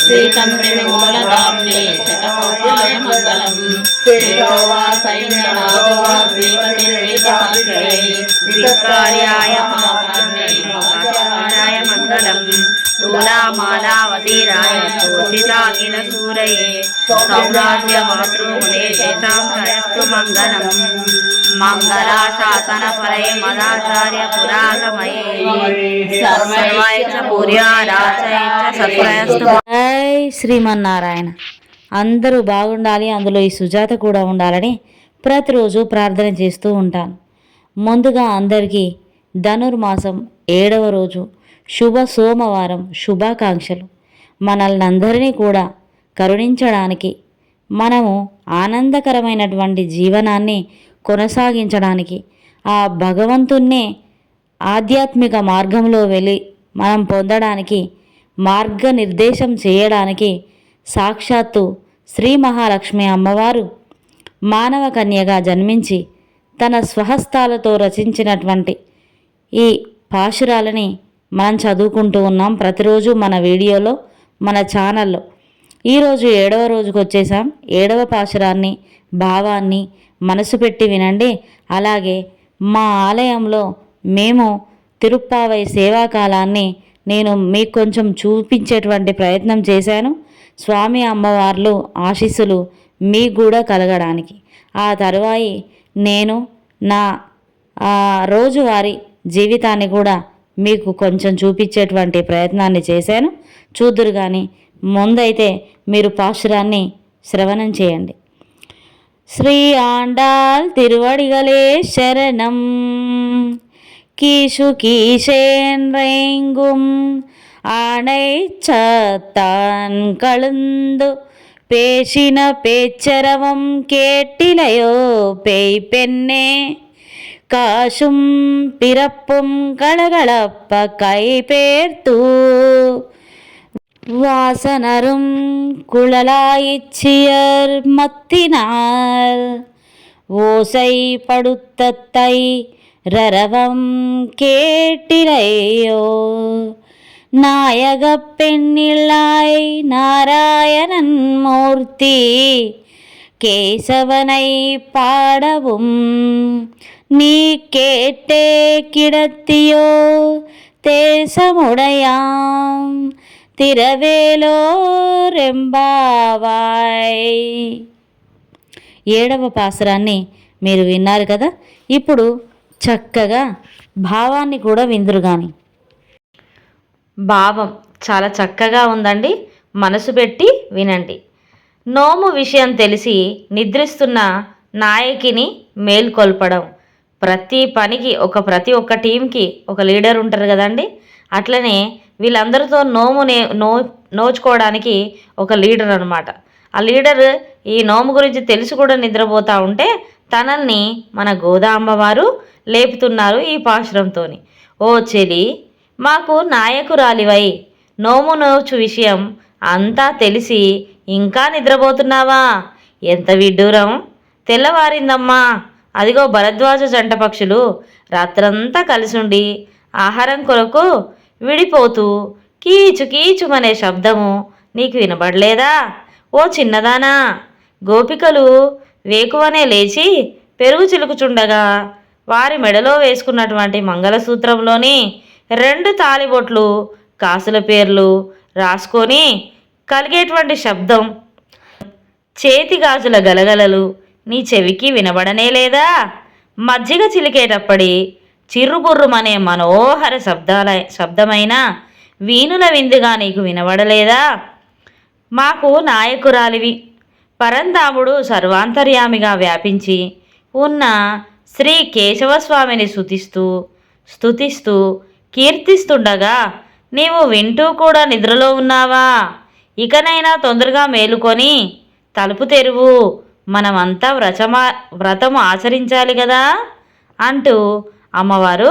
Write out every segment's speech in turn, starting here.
శ్రీకంఠమూలధామ్నే శతకోపాయ మంగళం శ్రీరోవా సైన్యనాథో శ్రీపతిర్వేదశాస్త్రే వికర్యాయ మహాకార్యే మహాకారాయ మంగళం సూరయే సౌరాజ్య మాతృమునే శేషాం ప్రయస్తు మంగళం మంగళాశాసన పరయ మదాచార్య పురాగమయే శ్రీమన్నారాయణ. అందరూ బాగుండాలి అందులో ఈ సుజాత కూడా ఉండాలని ప్రతిరోజు ప్రార్థన చేస్తూ ఉంటాను. ముందుగా అందరికీ ధనుర్మాసం ఏడవ రోజు శుభ సోమవారం శుభాకాంక్షలు. మనల్ని అందరినీ కూడా కరుణించడానికి మనము ఆనందకరమైనటువంటి జీవనాన్ని కొనసాగించడానికి. ఆ భగవంతున్నే ఆధ్యాత్మిక మార్గంలో వెళ్ళి మనం పొందడానికి మార్గనిర్దేశం చేయడానికి సాక్షాత్తు శ్రీ మహాలక్ష్మి అమ్మవారు మానవ కన్యగా జన్మించి తన స్వహస్తాలతో రచించినటువంటి ఈ పాశురాలని మనం చదువుకుంటూ ఉన్నాం ప్రతిరోజు మన వీడియోలో మన ఛానల్లో. ఈరోజు ఏడవ రోజుకు వచ్చేసాం ఏడవ పాశురాన్ని భావాన్ని మనసు పెట్టి వినండి. అలాగే మా ఆలయంలో మేము తిరుప్పావై సేవాకాలాన్ని నేను మీకు కొంచెం చూపించేటువంటి ప్రయత్నం చేశాను. స్వామి అమ్మవార్లు ఆశీస్సులు మీకు కూడా కలగడానికి. ఆ తరువాయి నేను నా రోజువారి రోజువారీ జీవితాన్ని కూడా మీకు కొంచెం చూపించేటువంటి ప్రయత్నాన్ని చేశాను చూద్దురు కానీ ముందైతే మీరు పాశురాన్ని శ్రవణం చేయండి శ్రీ ఆండాల్ తిరువడిగలే శరణం கீஷு கீஷேன்றைங்கும் ஆணை சத்தான் கழுந்து பேசின பேச்சரவம் கேட்டிலையோ பேய் பெண்ணே കാശും പിറപ്പും കളകളപ്പ കൈപേർത്തു വാസനറും കുഴലായിച്ചിയർ മത്തിനാർ ഓസൈ തൈ രരവം കേട്ടിലയോ. നായക പെണ്ണിള്ളായി നാരായണൻ മൂർത്തി கேசவனை பாடவும் நீ கேட்டே கிடத்தியோ தேசமுடையாம் திரவேலோ రెంబావాయ్ ఏడవ పాసురాన్ని మీరు విన్నారు కదా ఇప్పుడు చక్కగా భావాన్ని కూడా విందురు కానీ భావం చాలా చక్కగా ఉందండి మనసు పెట్టి వినండి నోము విషయం తెలిసి నిద్రిస్తున్న నాయకిని మేల్కొల్పడం. ప్రతి పనికి ఒక ప్రతి ఒక్క టీంకి ఒక లీడర్ ఉంటారు కదండి. అట్లనే వీళ్ళందరితో నోము నే నో నోచుకోవడానికి ఒక లీడర్ అనమాట ఆ లీడర్ ఈ నోము గురించి తెలిసి కూడా నిద్రపోతూ ఉంటే తనల్ని మన గోదాంబవారు లేపుతున్నారు ఈ పాశురంతోని. ఓ చెలి మాకు నాయకురాలివై నోము నోచు విషయం అంతా తెలిసి ఇంకా నిద్రపోతున్నావా? ఎంత విడ్డూరం. తెల్లవారిందమ్మా. అదిగో భరద్వాజ జంట పక్షులు. రాత్రంతా కలిసుండి ఆహారం కొరకు విడిపోతూ కీచు కీచుమనే శబ్దము. నీకు వినబడలేదా? ఓ చిన్నదానా. గోపికలు వేకువనే లేచి పెరుగు చిలుకుచుండగా వారి మెడలో వేసుకున్నటువంటి మంగళసూత్రంలోని రెండు తాలిబొట్లు కాసుల పేర్లు రాసుకొని కలిగేటువంటి శబ్దం. చేతి గాజుల గలగలలు నీ చెవికి వినబడనే లేదా? మజ్జిగ చిలికేటప్పటి చిర్రుబుర్రుమనే మనోహర శబ్దాల శబ్దమైన వీణుల విందుగా నీకు వినబడలేదా? మాకు నాయకురాలివి పరంధాముడు సర్వాంతర్యామిగా వ్యాపించి ఉన్న శ్రీ కేశవస్వామిని స్తుతిస్తూ స్తుతిస్తూ కీర్తిస్తుండగా నీవు వింటూ కూడా నిద్రలో ఉన్నావా? ఇకనైనా తొందరగా మేలుకొని తలుపు తెరువు. మనమంతా వ్రతమా వ్రతము ఆచరించాలి కదా అంటూ అమ్మవారు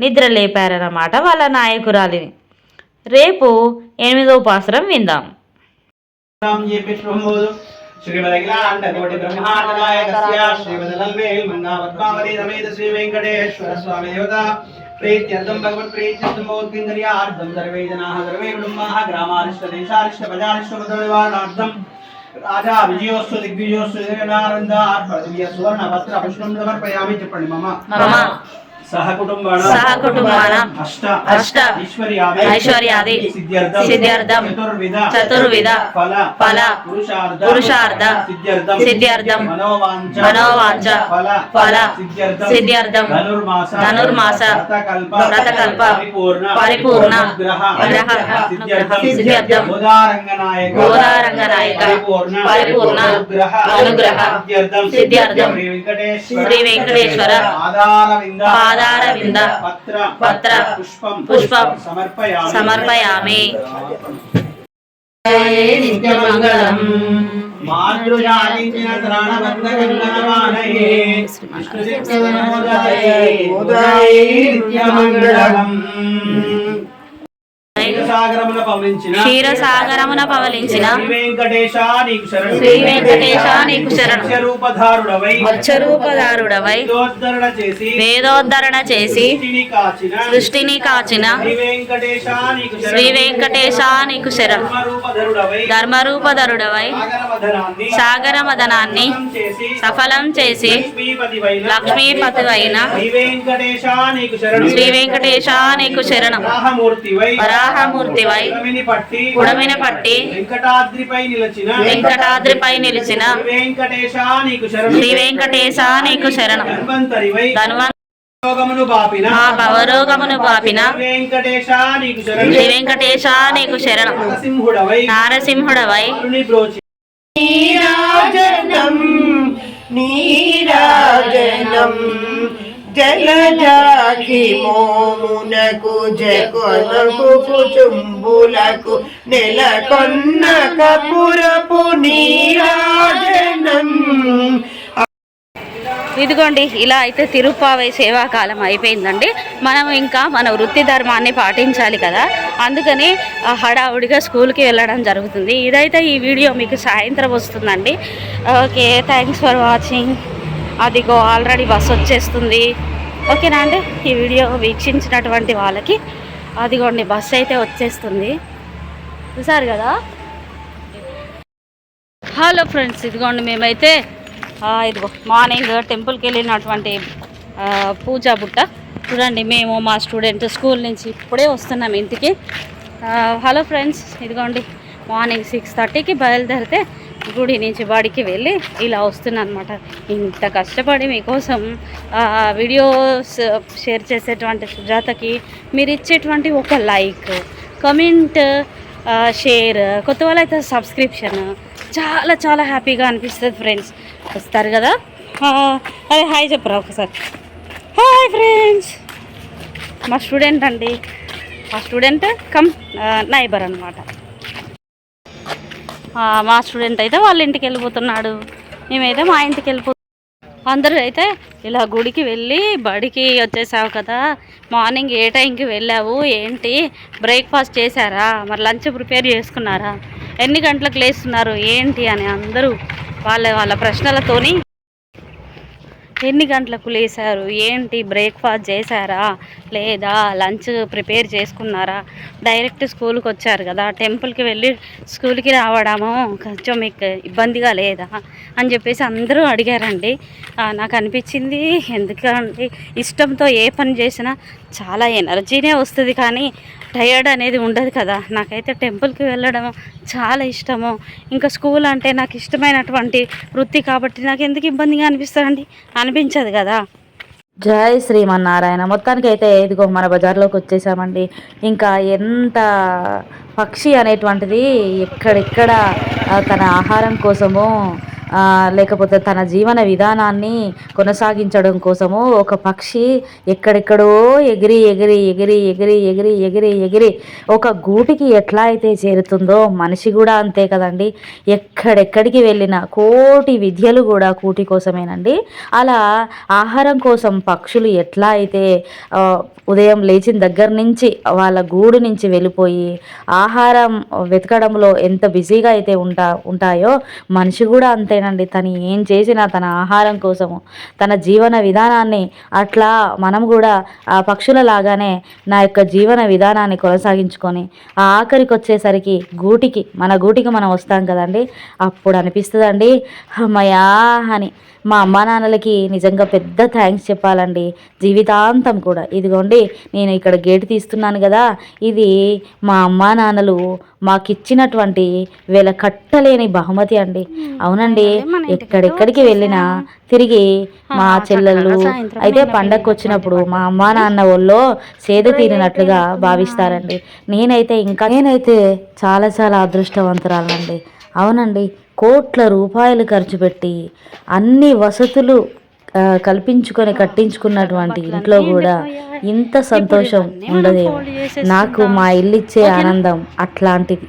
నిద్ర లేపారన్నమాట వాళ్ళ నాయకురాలిని. రేపు ఎనిమిదో పాసరం విందాం. राम प्रेत्यर्थं भगवत्प्रेत्यर्थं अर्धं सर्वे जनाः सर्वे कुटुम्बाः ग्रामारिष्ट देशारिष्ट प्रजारिष्ट पदविवादार्थं राजा विजयोस्तु दिग्विजयोस्तु देवनानन्दात् पृथिव्या सुवर्णवस्त्र पुष्पं समर्पयामि च प्रणिमम మమ సహ కుటుంబాన సహ కుటుంబానాం అష్ట. ఐశ్వర్యాది. సిద్ధ్యర్థం. చతుర్విధ. ఫల. పురుషార్థ. సిద్ధ్యర్థం. మనోవాంఛ. ఫల. సిద్ధ్యర్థం. ధనుర్మాస. వ్రతకల్ప. పరిపూర్ణ. సిద్ధ్యర్థం. గోదారంగనాయక. పరిపూర్ణ. అనుగ్రహ. సిద్ధ్యర్థం. శ్రీ వెంకటేశ్వర. ఆధారవింద. పాదారవింద పత్ర పత్ర పుష్పం. పుష్పం. సమర్పయామి. సమర్పయామి. నిత్యమంగళం. మాతృజాలించిన త్రాణబంధగంగనమానయే విష్ణుచిత్తవనోదయే ఉదయే నిత్యమంగళం. క్షీరసాగరమున పవలించిన క్షీరసాగరమున పవలించిన. శ్రీ వెంకటేశ నీకు శరణు. మత్స్యరూపధారుడవై. వేదోద్ధరణ చేసి. సృష్టిని కాచిన. శ్రీ వెంకటేశ నీకు శరణు. ధర్మరూపధరుడవై. సాగర మదనాన్ని సఫలం చేసి. లక్ష్మీపతివైన. శ్రీ వెంకటేశ నీకు శరణు. శ్రీ వరాహమూర్తివై పుడమిని పట్టి వెంకటాద్రిపై నిలిచిన వెంకటాద్రిపై నిలిచిన శ్రీ వెంకటేశ నీకు శరణు. శ్రీ వెంకటేశ నీకు శరణం. ధన్వంతరివై ధన్వంత రోగమును బాపిన మా భవరోగమును పాపిన శ్రీ వెంకటేశ నీకు శరణు. శ్రీ వెంకటేశ నీకు శరణం. నరసింహుడవై నీరాజనం నీరాజనం. జలజాకి మోమునకు జగనకు కుచుంబులకు నెలకొన్న కపురపు నీరాజనం. ఇదిగోండి ఇలా అయితే తిరుప్పావై సేవాకాలం అయిపోయిందండి. మనం ఇంకా మన వృత్తి ధర్మాన్ని పాటించాలి కదా. అందుకని హడావుడిగా స్కూల్కి వెళ్ళడం జరుగుతుంది. ఇదైతే ఈ వీడియో మీకు సాయంత్రం వస్తుందండి. ఓకే థ్యాంక్స్ ఫర్ వాచింగ్ అదిగో ఆల్రెడీ బస్ వచ్చేస్తుంది. ఓకేనా అండి? ఈ వీడియో వీక్షించినటువంటి వాళ్ళకి అదిగోండి బస్ అయితే వచ్చేస్తుంది. చూసారు కదా? హలో ఫ్రెండ్స్ ఇదిగోండి మేమైతే ఇదిగో మార్నింగ్ టెంపుల్కి వెళ్ళినటువంటి పూజా బుట్ట. చూడండి మేము మా స్టూడెంట్ స్కూల్ నుంచి ఇప్పుడే వస్తున్నాం ఇంటికి. హలో ఫ్రెండ్స్ ఇదిగోండి మార్నింగ్ సిక్స్ థర్టీకి బయలుదేరితే గుడి నుంచి బడికి వెళ్ళి ఇలా వస్తున్నాను అనమాట ఇంత కష్టపడి మీకోసం వీడియోస్ షేర్ చేసేటువంటి సుజాతకి మీరు ఇచ్చేటువంటి ఒక లైక్ కమెంట్ షేర్ కొత్త వాళ్ళైతే సబ్స్క్రిప్షన్ చాలా చాలా హ్యాపీగా అనిపిస్తుంది ఫ్రెండ్స్. వస్తారు కదా? అరే హాయ్ చెప్పరా ఒకసారి. Hi friends. మా స్టూడెంట్ అండి. మా స్టూడెంట్ కమ్ నైబర్ అనమాట మా స్టూడెంట్ అయితే వాళ్ళ ఇంటికి వెళ్ళిపోతున్నాడు. మేమైతే మా ఇంటికి వెళ్ళిపో అందరూ అయితే ఇలా గుడికి వెళ్ళి బడికి వచ్చేసావు కదా. మార్నింగ్ ఏ టైంకి వెళ్ళావు? ఏంటి? బ్రేక్ఫాస్ట్ చేశారా? మరి లంచ్ ప్రిపేర్ చేసుకున్నారా? ఎన్ని గంటలకు లేస్తున్నారు? ఏంటి అని అందరూ వాళ్ళ వాళ్ళ ప్రశ్నలతోని ఎన్ని గంటలకు లేచారు ఏంటి బ్రేక్ఫాస్ట్ చేశారా? లేదా లంచ్ ప్రిపేర్ చేసుకున్నారా? డైరెక్ట్ స్కూల్కి వచ్చారు కదా టెంపుల్కి వెళ్ళి స్కూల్కి రావడము కొంచెం మీకు ఇబ్బందిగా లేదా? అని చెప్పేసి అందరూ అడిగారండి. నాకు అనిపించింది ఎందుకంటే ఇష్టంతో ఏ పని చేసినా చాలా ఎనర్జీనే వస్తుంది కానీ టయర్డ్ అనేది ఉండదు కదా. నాకైతే టెంపుల్కి వెళ్ళడం చాలా ఇష్టము. ఇంకా స్కూల్ అంటే నాకు ఇష్టమైనటువంటి వృత్తి కాబట్టి నాకు ఎందుకు ఇబ్బందిగా అనిపిస్తుందండి అనిపించదు కదా. జై శ్రీమన్నారాయణ. మొత్తానికి అయితే ఇదిగో మన బజార్లోకి వచ్చేసామండి. ఇంకా ఎంత పక్షి అనేటువంటిది ఎక్కడెక్కడ తన ఆహారం కోసము లేకపోతే తన జీవన విధానాన్ని కొనసాగించడం కోసము ఒక పక్షి ఎక్కడెక్కడో ఎగిరి ఎగిరి ఎగిరి ఎగిరి ఎగిరి ఎగిరి ఎగిరి ఒక గూటికి ఎట్లా అయితే చేరుతుందో మనిషి కూడా అంతే కదండి. ఎక్కడెక్కడికి వెళ్ళిన కోటి విద్యలు కూడా కూటి కోసమేనండి. అలా ఆహారం కోసం పక్షులు ఎట్లా అయితే ఉదయం లేచిన దగ్గర నుంచి వాళ్ళ గూడు నుంచి వెళ్ళిపోయి ఆహారం వెతకడంలో ఎంత బిజీగా అయితే ఉంటా ఉంటాయో మనిషి కూడా అంతే అంతేనండి తను ఏం చేసినా తన ఆహారం కోసము తన జీవన విధానాన్ని అట్లా మనం కూడా ఆ పక్షుల లాగానే నా యొక్క జీవన విధానాన్ని కొనసాగించుకొని ఆ ఆఖరికి వచ్చేసరికి గూటికి మన గూటికి మనం వస్తాం కదండి. అప్పుడు అనిపిస్తుందండి అమ్మయా అని. మా అమ్మా నాన్నలకి నిజంగా పెద్ద థ్యాంక్స్ చెప్పాలండి. జీవితాంతం కూడా. ఇదిగోండి నేను ఇక్కడ గేటు తీస్తున్నాను కదా. ఇది మా అమ్మా నాన్నలు మాకు ఇచ్చినటువంటి వేల కట్టలేని బహుమతి అండి. అవునండి ఎక్కడెక్కడికి వెళ్ళినా తిరిగి మా చెల్లెళ్ళు అయితే పండగకు వచ్చినప్పుడు మా అమ్మా నాన్న ఒళ్ళో సేద తీరినట్లుగా భావిస్తారండి. నేనైతే ఇంకా నేనైతే చాలా చాలా అదృష్టవంతురాలండి. అవునండి కోట్ల రూపాయలు ఖర్చు పెట్టి అన్ని వసతులు కల్పించుకొని కట్టించుకున్నటువంటి ఇంట్లో కూడా ఇంత సంతోషం ఉండదేమో. నాకు మా ఇల్లు ఇచ్చే ఆనందం అట్లాంటిది.